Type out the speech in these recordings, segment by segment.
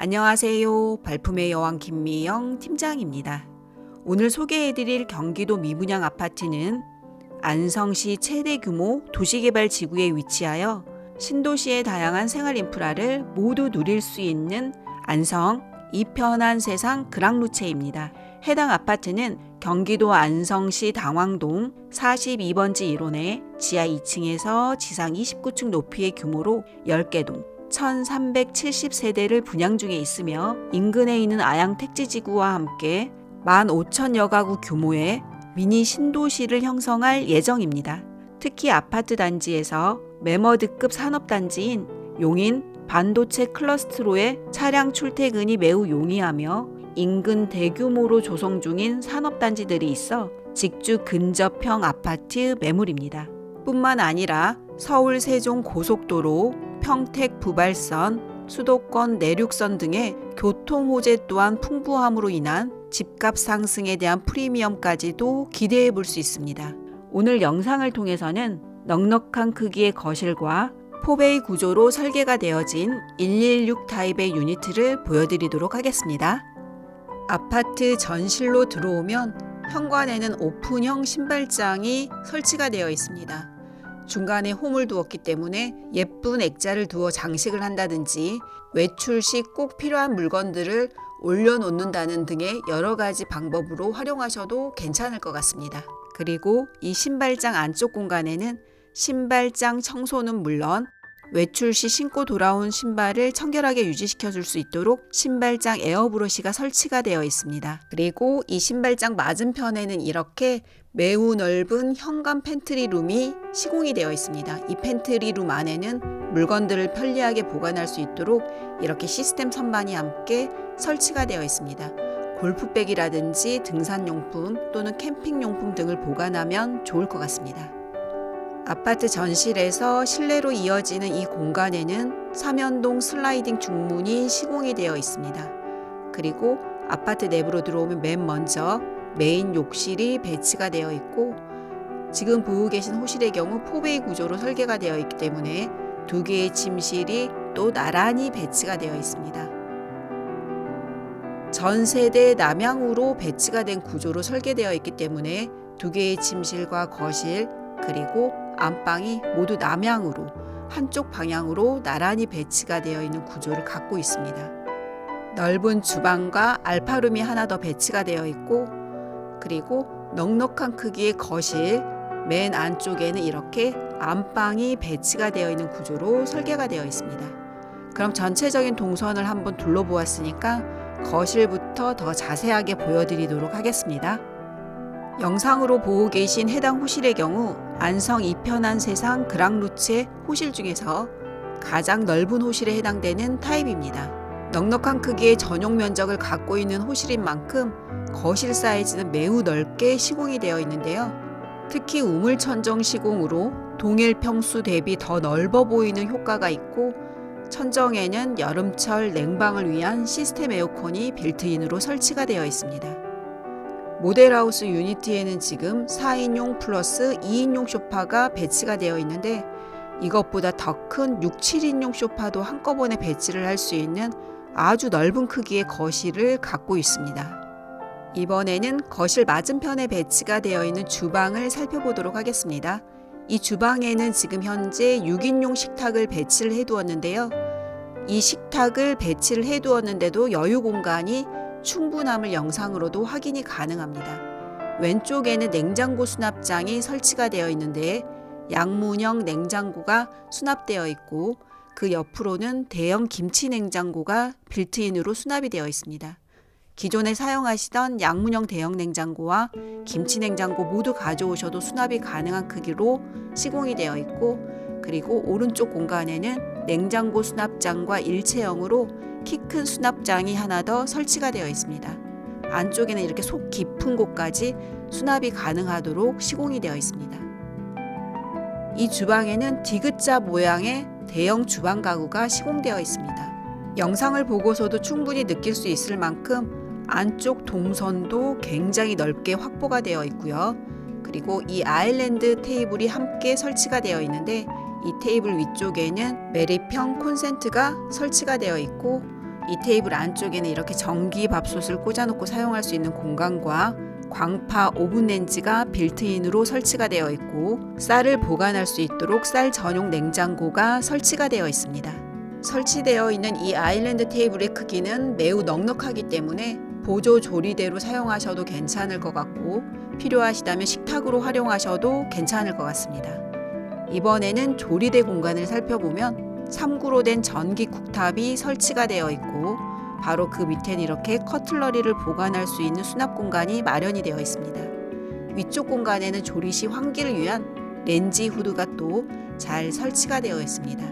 안녕하세요. 발품의 여왕 김미영 팀장입니다. 오늘 소개해드릴 경기도 미분양 아파트는 안성시 최대 규모 도시개발 지구에 위치하여 신도시의 다양한 생활 인프라를 모두 누릴 수 있는 안성 이편한 세상 그랑루체입니다. 해당 아파트는 경기도 안성시 당왕동 42번지 1호내 지하 2층에서 지상 29층 높이의 규모로 10개 동 1370세대를 분양 중에 있으며 인근에 있는 아양 택지지구와 함께 15,000여 가구 규모의 미니 신도시를 형성할 예정입니다. 특히 아파트 단지에서 매머드급 산업단지인 용인 반도체 클러스트로의 차량 출퇴근이 매우 용이하며 인근 대규모로 조성 중인 산업단지들이 있어 직주 근접형 아파트 매물입니다. 뿐만 아니라 서울 세종 고속도로, 평택 부발선, 수도권 내륙선 등의 교통 호재 또한 풍부함으로 인한 집값 상승에 대한 프리미엄까지도 기대해 볼 수 있습니다. 오늘 영상을 통해서는 넉넉한 크기의 거실과 포베이 구조로 설계가 되어진 116 타입의 유니트를 보여드리도록 하겠습니다. 아파트 전실로 들어오면 현관에는 오픈형 신발장이 설치가 되어 있습니다. 중간에 홈을 두었기 때문에 예쁜 액자를 두어 장식을 한다든지 외출 시 꼭 필요한 물건들을 올려놓는다는 등의 여러 가지 방법으로 활용하셔도 괜찮을 것 같습니다. 그리고 이 신발장 안쪽 공간에는 신발장 청소는 물론 외출 시 신고 돌아온 신발을 청결하게 유지시켜 줄 수 있도록 신발장 에어 브러시가 설치가 되어 있습니다. 그리고 이 신발장 맞은편에는 이렇게 매우 넓은 현관 팬트리 룸이 시공이 되어 있습니다. 이 팬트리 룸 안에는 물건들을 편리하게 보관할 수 있도록 이렇게 시스템 선반이 함께 설치가 되어 있습니다. 골프백이라든지 등산용품 또는 캠핑용품 등을 보관하면 좋을 것 같습니다. 아파트 전실에서 실내로 이어지는 이 공간에는 삼연동 슬라이딩 중문이 시공이 되어 있습니다. 그리고 아파트 내부로 들어오면 맨 먼저 메인 욕실이 배치가 되어 있고 지금 보고 계신 호실의 경우 포베이 구조로 설계가 되어 있기 때문에 두 개의 침실이 또 나란히 배치가 되어 있습니다. 전 세대 남향으로 배치가 된 구조로 설계되어 있기 때문에 두 개의 침실과 거실 그리고 안방이 모두 남향으로 한쪽 방향으로 나란히 배치가 되어 있는 구조를 갖고 있습니다. 넓은 주방과 알파룸이 하나 더 배치가 되어 있고 그리고 넉넉한 크기의 거실 맨 안쪽에는 이렇게 안방이 배치가 되어 있는 구조로 설계가 되어 있습니다. 그럼 전체적인 동선을 한번 둘러보았으니까 거실부터 더 자세하게 보여드리도록 하겠습니다. 영상으로 보고 계신 해당 호실의 경우 안성 이편한 세상 그랑루체 호실 중에서 가장 넓은 호실에 해당되는 타입입니다. 넉넉한 크기의 전용 면적을 갖고 있는 호실인 만큼 거실 사이즈는 매우 넓게 시공이 되어 있는데요. 특히 우물천정 시공으로 동일 평수 대비 더 넓어 보이는 효과가 있고 천정에는 여름철 냉방을 위한 시스템 에어컨이 빌트인으로 설치가 되어 있습니다. 모델하우스 유니트에는 지금 4인용 플러스 2인용 소파가 배치가 되어 있는데 이것보다 더 큰 6, 7인용 소파도 한꺼번에 배치를 할 수 있는 아주 넓은 크기의 거실을 갖고 있습니다. 이번에는 거실 맞은편에 배치가 되어 있는 주방을 살펴보도록 하겠습니다. 이 주방에는 지금 현재 6인용 식탁을 배치를 해두었는데요. 이 식탁을 배치를 해두었는데도 여유 공간이 충분함을 영상으로도 확인이 가능합니다. 왼쪽에는 냉장고 수납장이 설치가 되어 있는데 양문형 냉장고가 수납되어 있고 그 옆으로는 대형 김치 냉장고가 빌트인으로 수납이 되어 있습니다. 기존에 사용하시던 양문형 대형 냉장고와 김치 냉장고 모두 가져오셔도 수납이 가능한 크기로 시공이 되어 있고 그리고 오른쪽 공간에는 냉장고 수납장과 일체형으로 키 큰 수납장이 하나 더 설치가 되어 있습니다. 안쪽에는 이렇게 속 깊은 곳까지 수납이 가능하도록 시공이 되어 있습니다. 이 주방에는 디귿자 모양의 대형 주방 가구가 시공되어 있습니다. 영상을 보고서도 충분히 느낄 수 있을 만큼 안쪽 동선도 굉장히 넓게 확보가 되어 있고요. 그리고 이 아일랜드 테이블이 함께 설치가 되어 있는데 이 테이블 위쪽에는 매립형 콘센트가 설치가 되어 있고 이 테이블 안쪽에는 이렇게 전기 밥솥을 꽂아놓고 사용할 수 있는 공간과 광파 오븐 렌지가 빌트인으로 설치가 되어 있고 쌀을 보관할 수 있도록 쌀 전용 냉장고가 설치가 되어 있습니다. 설치되어 있는 이 아일랜드 테이블의 크기는 매우 넉넉하기 때문에 보조 조리대로 사용하셔도 괜찮을 것 같고 필요하시다면 식탁으로 활용하셔도 괜찮을 것 같습니다. 이번에는 조리대 공간을 살펴보면 3구로 된 전기 쿡탑이 설치가 되어 있고 바로 그 밑엔 이렇게 커틀러리를 보관할 수 있는 수납 공간이 마련이 되어 있습니다. 위쪽 공간에는 조리 시 환기를 위한 렌지 후드가 또 잘 설치가 되어 있습니다.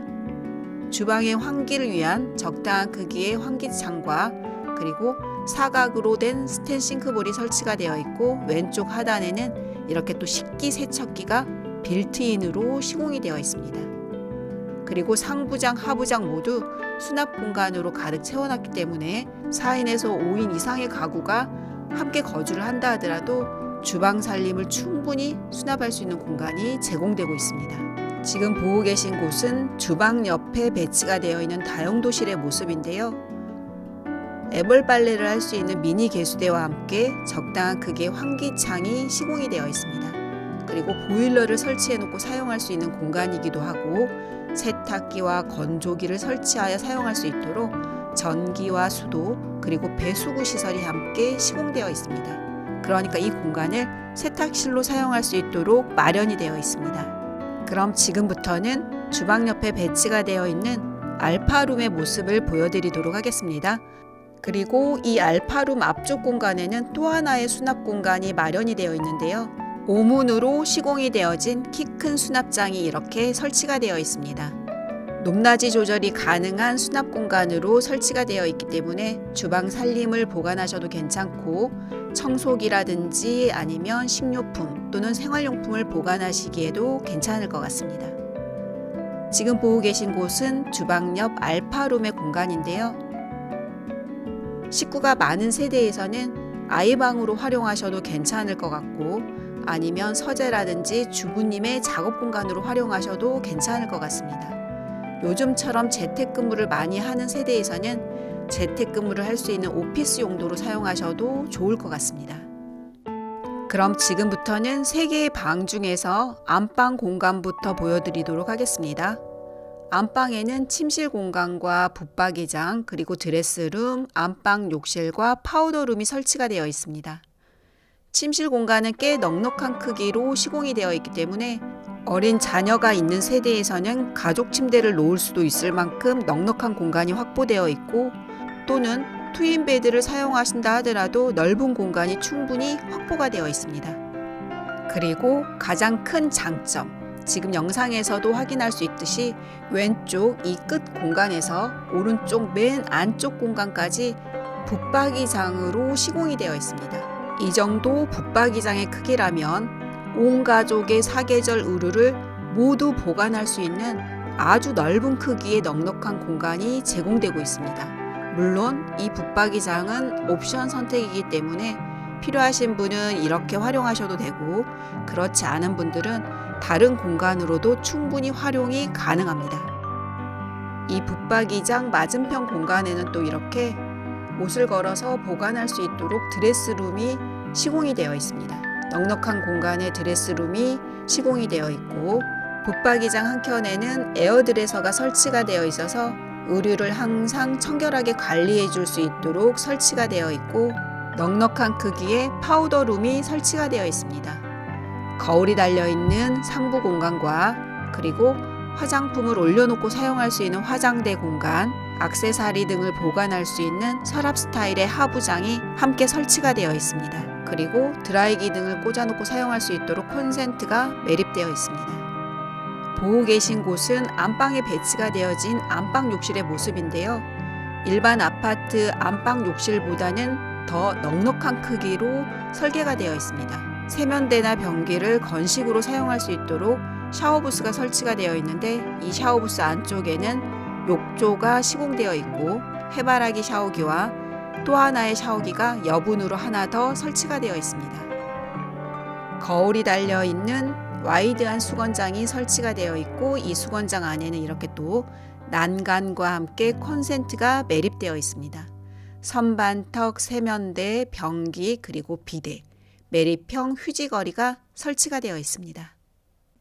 주방의 환기를 위한 적당한 크기의 환기창과 그리고 사각으로 된 스텐 싱크볼이 설치가 되어 있고 왼쪽 하단에는 이렇게 또 식기 세척기가 빌트인으로 시공이 되어 있습니다. 그리고 상부장, 하부장 모두 수납 공간으로 가득 채워놨기 때문에 4인에서 5인 이상의 가구가 함께 거주를 한다 하더라도 주방 살림을 충분히 수납할 수 있는 공간이 제공되고 있습니다. 지금 보고 계신 곳은 주방 옆에 배치가 되어 있는 다용도실의 모습인데요. 애벌 빨래를 할 수 있는 미니 개수대와 함께 적당한 크기의 환기창이 시공이 되어 있습니다. 그리고 보일러를 설치해 놓고 사용할 수 있는 공간이기도 하고 세탁기와 건조기를 설치하여 사용할 수 있도록 전기와 수도 그리고 배수구 시설이 함께 시공되어 있습니다. 그러니까 이 공간을 세탁실로 사용할 수 있도록 마련이 되어 있습니다. 그럼 지금부터는 주방 옆에 배치가 되어 있는 알파룸의 모습을 보여드리도록 하겠습니다. 그리고 이 알파룸 앞쪽 공간에는 또 하나의 수납 공간이 마련이 되어 있는데요. 오문으로 시공이 되어진 키 큰 수납장이 이렇게 설치가 되어 있습니다. 높낮이 조절이 가능한 수납 공간으로 설치가 되어 있기 때문에 주방 살림을 보관하셔도 괜찮고 청소기라든지 아니면 식료품 또는 생활용품을 보관하시기에도 괜찮을 것 같습니다. 지금 보고 계신 곳은 주방 옆 알파룸의 공간인데요. 식구가 많은 세대에서는 아이방으로 활용하셔도 괜찮을 것 같고 아니면 서재라든지 주부님의 작업 공간으로 활용하셔도 괜찮을 것 같습니다. 요즘처럼 재택근무를 많이 하는 세대에서는 재택근무를 할 수 있는 오피스 용도로 사용하셔도 좋을 것 같습니다. 그럼 지금부터는 세 개의 방 중에서 안방 공간부터 보여드리도록 하겠습니다. 안방에는 침실 공간과 붙박이장, 그리고 드레스룸, 안방 욕실과 파우더룸이 설치가 되어 있습니다. 침실 공간은 꽤 넉넉한 크기로 시공이 되어 있기 때문에 어린 자녀가 있는 세대에서는 가족 침대를 놓을 수도 있을 만큼 넉넉한 공간이 확보되어 있고 또는 트윈 베드를 사용하신다 하더라도 넓은 공간이 충분히 확보가 되어 있습니다. 그리고 가장 큰 장점, 지금 영상에서도 확인할 수 있듯이 왼쪽 이 끝 공간에서 오른쪽 맨 안쪽 공간까지 붙박이장으로 시공이 되어 있습니다. 이 정도 붙박이장의 크기라면 온 가족의 사계절 의류를 모두 보관할 수 있는 아주 넓은 크기의 넉넉한 공간이 제공되고 있습니다. 물론 이 붙박이장은 옵션 선택이기 때문에 필요하신 분은 이렇게 활용하셔도 되고 그렇지 않은 분들은 다른 공간으로도 충분히 활용이 가능합니다. 이 붙박이장 맞은편 공간에는 또 이렇게 옷을 걸어서 보관할 수 있도록 드레스룸이 시공이 되어 있습니다. 넉넉한 공간에 드레스룸이 시공이 되어 있고 붙박이장 한켠에는 에어드레서가 설치가 되어 있어서 의류를 항상 청결하게 관리해 줄 수 있도록 설치가 되어 있고 넉넉한 크기의 파우더룸이 설치가 되어 있습니다. 거울이 달려 있는 상부 공간과 그리고 화장품을 올려놓고 사용할 수 있는 화장대 공간, 악세사리 등을 보관할 수 있는 서랍 스타일의 하부장이 함께 설치가 되어 있습니다. 그리고 드라이기 등을 꽂아놓고 사용할 수 있도록 콘센트가 매립되어 있습니다. 보고 계신 곳은 안방에 배치가 되어진 안방 욕실의 모습인데요. 일반 아파트 안방 욕실보다는 더 넉넉한 크기로 설계가 되어 있습니다. 세면대나 변기를 건식으로 사용할 수 있도록 샤워부스가 설치가 되어 있는데 이 샤워부스 안쪽에는 욕조가 시공되어 있고 해바라기 샤워기와 또 하나의 샤워기가 여분으로 하나 더 설치가 되어 있습니다. 거울이 달려 있는 와이드한 수건장이 설치가 되어 있고 이 수건장 안에는 이렇게 또 난간과 함께 콘센트가 매립되어 있습니다. 선반턱, 세면대, 변기 그리고 비대, 매립형 휴지거리가 설치가 되어 있습니다.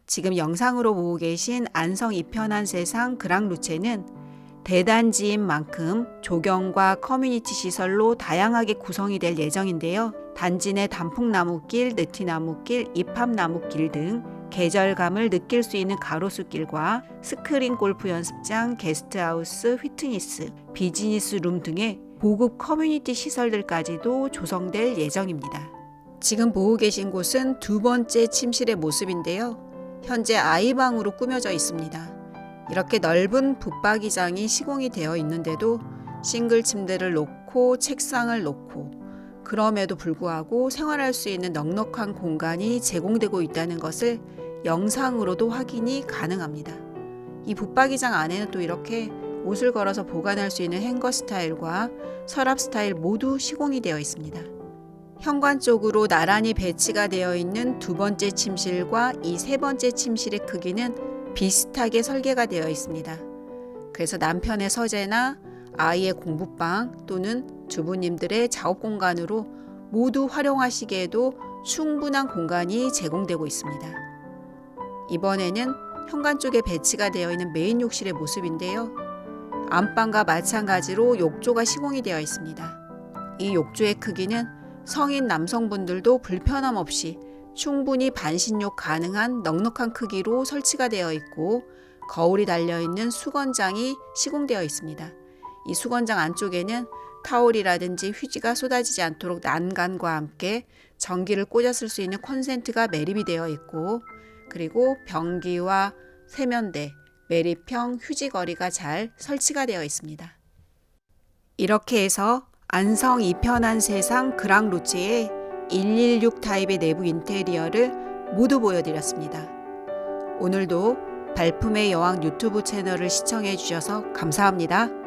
지금 영상으로 보고 계신 안성 이편한 세상 그랑루체는 대단지인 만큼 조경과 커뮤니티 시설로 다양하게 구성이 될 예정인데요. 단지 내 단풍나무길, 느티나무길, 이팝나무길 등 계절감을 느낄 수 있는 가로수길과 스크린 골프 연습장, 게스트하우스, 휘트니스, 비즈니스 룸 등의 고급 커뮤니티 시설들까지도 조성될 예정입니다. 지금 보고 계신 곳은 두 번째 침실의 모습인데요. 현재 아이방으로 꾸며져 있습니다. 이렇게 넓은 붙박이장이 시공이 되어 있는데도 싱글 침대를 놓고 책상을 놓고 그럼에도 불구하고 생활할 수 있는 넉넉한 공간이 제공되고 있다는 것을 영상으로도 확인이 가능합니다. 이 붙박이장 안에는 또 이렇게 옷을 걸어서 보관할 수 있는 행거 스타일과 서랍 스타일 모두 시공이 되어 있습니다. 현관 쪽으로 나란히 배치가 되어 있는 두 번째 침실과 이 세 번째 침실의 크기는 비슷하게 설계가 되어 있습니다. 그래서 남편의 서재나 아이의 공부방 또는 주부님들의 작업 공간으로 모두 활용하시기에도 충분한 공간이 제공되고 있습니다. 이번에는 현관 쪽에 배치가 되어 있는 메인 욕실의 모습인데요. 안방과 마찬가지로 욕조가 시공이 되어 있습니다. 이 욕조의 크기는 성인 남성분들도 불편함 없이 충분히 반신욕 가능한 넉넉한 크기로 설치가 되어 있고 거울이 달려 있는 수건장이 시공되어 있습니다. 이 수건장 안쪽에는 타올이라든지 휴지가 쏟아지지 않도록 난간과 함께 전기를 꽂아 쓸 수 있는 콘센트가 매립이 되어 있고 그리고 변기와 세면대, 매립형 휴지 거리가 잘 설치가 되어 있습니다. 이렇게 해서 안성 이편한 세상 그랑루체의 116 타입의 내부 인테리어를 모두 보여드렸습니다. 오늘도 발품의 여왕 유튜브 채널을 시청해 주셔서 감사합니다.